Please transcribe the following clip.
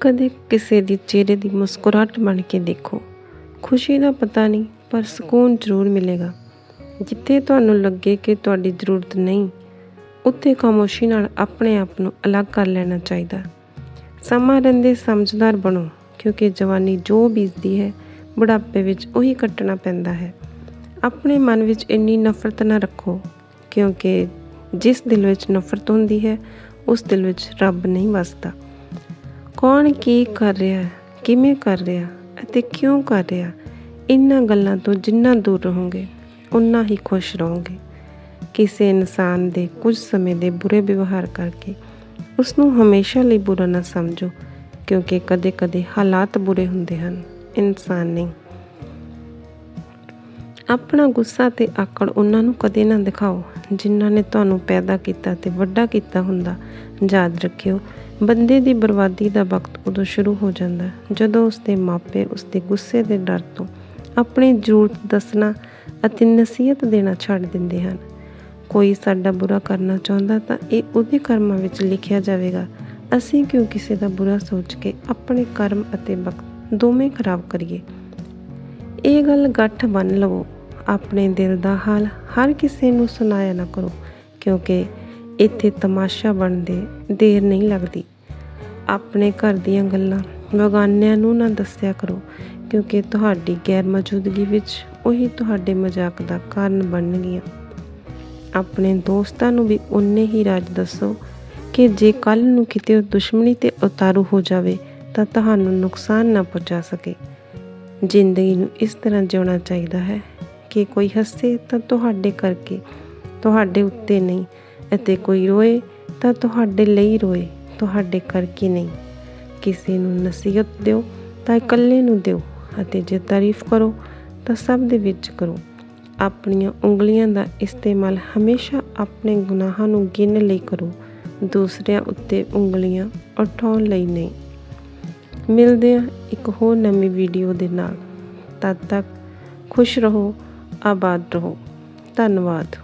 ਕਦੇ ਕਿਸੇ ਦੀ ਚਿਹਰੇ ਦੀ ਮੁਸਕਰਾਹਟ ਬਣ ਕੇ ਦੇਖੋ। ਖੁਸ਼ੀ ਦਾ ਪਤਾ ਨਹੀਂ, ਪਰ ਸਕੂਨ ਜ਼ਰੂਰ ਮਿਲੇਗਾ। ਜਿੱਥੇ ਤੁਹਾਨੂੰ ਲੱਗੇ ਕਿ ਤੁਹਾਡੀ ਜ਼ਰੂਰਤ ਨਹੀਂ, ਉੱਥੇ ਖਾਮੋਸ਼ੀ ਨਾਲ ਆਪਣੇ ਆਪ ਨੂੰ ਅਲੱਗ ਕਰ ਲੈਣਾ ਚਾਹੀਦਾ। ਸਮਾਂ ਰਹਿੰਦੇ ਸਮਝਦਾਰ ਬਣੋ, ਕਿਉਂਕਿ ਜਵਾਨੀ ਜੋ ਬੀਜਦੀ ਹੈ, ਬੁਢਾਪੇ ਵਿੱਚ ਉਹੀ ਕੱਟਣਾ ਪੈਂਦਾ ਹੈ। ਆਪਣੇ ਮਨ ਵਿੱਚ ਇੰਨੀ ਨਫ਼ਰਤ ਨਾ ਰੱਖੋ, ਕਿਉਂਕਿ ਜਿਸ ਦਿਲ ਵਿੱਚ ਨਫ਼ਰਤ ਹੁੰਦੀ ਹੈ, ਉਸ ਦਿਲ ਵਿੱਚ ਰੱਬ ਨਹੀਂ ਵਸਦਾ। ਕੌਣ ਕੀ ਕਰ ਰਿਹਾ, ਕਿਵੇਂ ਕਰ ਰਿਹਾ ਅਤੇ ਕਿਉਂ ਕਰ ਰਿਹਾ, ਇਨ੍ਹਾਂ ਗੱਲਾਂ ਤੋਂ ਜਿੰਨਾ ਦੂਰ ਰਹੋਗੇ ਉਨਾ ਹੀ ਖੁਸ਼ ਰਹੋਗੇ। ਕਿਸੇ ਇਨਸਾਨ ਦੇ ਕੁਝ ਸਮੇਂ ਦੇ ਬੁਰੇ ਵਿਵਹਾਰ ਕਰਕੇ ਉਸ ਨੂੰ ਹਮੇਸ਼ਾ ਲਈ ਬੁਰਾ ਨਾ ਸਮਝੋ, ਕਿਉਂਕਿ ਕਦੇ-ਕਦੇ ਹਾਲਾਤ ਬੁਰੇ ਹੁੰਦੇ ਹਨ, ਇਨਸਾਨ ਨਹੀਂ। ਆਪਣਾ ਗੁੱਸਾ ਤੇ ਆਕੜ ਉਹਨਾਂ ਨੂੰ ਕਦੇ ਨਾ ਦਿਖਾਓ, ਜਿਨ੍ਹਾਂ ਨੇ ਤੁਹਾਨੂੰ ਪੈਦਾ ਕੀਤਾ ਤੇ ਵੱਡਾ ਕੀਤਾ ਹੁੰਦਾ, ਯਾਦ ਰੱਖਿਓ ਬੰਦੇ ਦੀ ਬਰਬਾਦੀ ਦਾ ਵਕਤ ਉਦੋਂ ਸ਼ੁਰੂ ਹੋ ਜਾਂਦਾ ਜਦੋਂ ਉਸਦੇ ਮਾਪੇ ਉਸਦੇ ਗੁੱਸੇ ਦੇ ਡਰ ਤੋਂ ਆਪਣੀ ਜ਼ਰੂਰਤ ਦੱਸਣਾ ਅਤੇ ਨਸੀਹਤ ਦੇਣਾ ਛੱਡ ਦਿੰਦੇ ਹਨ। ਕੋਈ ਸਾਡਾ ਬੁਰਾ ਕਰਨਾ ਚਾਹੁੰਦਾ ਤਾਂ ਇਹ ਉਹਦੇ ਕਰਮਾਂ ਵਿੱਚ ਲਿਖਿਆ ਜਾਵੇਗਾ, ਅਸੀਂ ਕਿਉਂ ਕਿਸੇ ਦਾ ਬੁਰਾ ਸੋਚ ਕੇ ਆਪਣੇ ਕਰਮ ਅਤੇ ਵਕਤ ਦੋਵੇਂ ਖਰਾਬ ਕਰੀਏ? ਇਹ ਗੱਲ ਗੱਠ ਬੰਨ ਲਵੋ, ਆਪਣੇ ਦਿਲ ਦਾ ਹਾਲ ਹਰ ਕਿਸੇ ਨੂੰ ਸੁਣਾਇਆ ਨਾ ਕਰੋ, ਕਿਉਂਕਿ ਇੱਥੇ ਤਮਾਸ਼ਾ ਬਣਦੇ ਦੇਰ ਨਹੀਂ ਲੱਗਦੀ। ਆਪਣੇ ਘਰ ਦੀਆਂ ਗੱਲਾਂ ਬਗਾਨਿਆਂ ਨੂੰ ਨਾ ਦੱਸਿਆ ਕਰੋ, ਕਿਉਂਕਿ ਤੁਹਾਡੀ ਗੈਰ ਮੌਜੂਦਗੀ ਵਿੱਚ ਉਹੀ ਤੁਹਾਡੇ ਮਜ਼ਾਕ ਦਾ ਕਾਰਨ ਬਣਨਗੀਆਂ ਆਪਣੇ ਦੋਸਤਾਂ ਨੂੰ ਵੀ ਉਨੇ ਹੀ ਰਾਜ ਦੱਸੋ ਕਿ ਜੇ ਕੱਲ ਨੂੰ ਕਿਤੇ ਉਹ ਦੁਸ਼ਮਣੀ ਤੇ ਉਤਾਰੂ ਹੋ ਜਾਵੇ, ਤਾਂ ਤੁਹਾਨੂੰ ਨੁਕਸਾਨ ਨਾ ਪਹੁੰਚਾ ਸਕੇ। ਜ਼ਿੰਦਗੀ ਨੂੰ ਇਸ ਤਰ੍ਹਾਂ ਜਿਉਣਾ ਚਾਹੀਦਾ ਹੈ ਕਿ ਕੋਈ ਹੱਸੇ ਤਾਂ ਤੁਹਾਡੇ ਕਰਕੇ, ਤੁਹਾਡੇ ਉੱਤੇ ਨਹੀਂ ਅਤੇ ਕੋਈ ਰੋਏ ਤਾਂ ਤੁਹਾਡੇ ਲਈ ਰੋਏ, ਤੁਹਾਡੇ ਕਰਕੇ ਨਹੀਂ। ਕਿਸੇ ਨੂੰ ਨਸੀਹਤ ਦਿਓ ਤਾਂ ਇਕੱਲੇ ਨੂੰ ਦਿਓ ਅਤੇ ਜੇ ਤਾਰੀਫ ਕਰੋ ਤਾਂ ਸਭ ਦੇ ਵਿੱਚ ਕਰੋ। ਆਪਣੀਆਂ ਉਂਗਲੀਆਂ ਦਾ ਇਸਤੇਮਾਲ ਹਮੇਸ਼ਾ ਆਪਣੇ ਗੁਨਾਹਾਂ ਨੂੰ ਗਿਣ ਲਈ ਕਰੋ, ਦੂਸਰਿਆਂ ਉੱਤੇ ਉਂਗਲੀਆਂ ਉਠਾਉਣ ਲਈ ਨਹੀਂ। ਮਿਲਦੇ ਹਾਂ ਇੱਕ ਹੋਰ ਨਵੀਂ ਵੀਡੀਓ ਦੇ ਨਾਲ। ਤਦ ਤੱਕ ਖੁਸ਼ ਰਹੋ, ਆਬਾਦ ਰਹੋ। ਧੰਨਵਾਦ।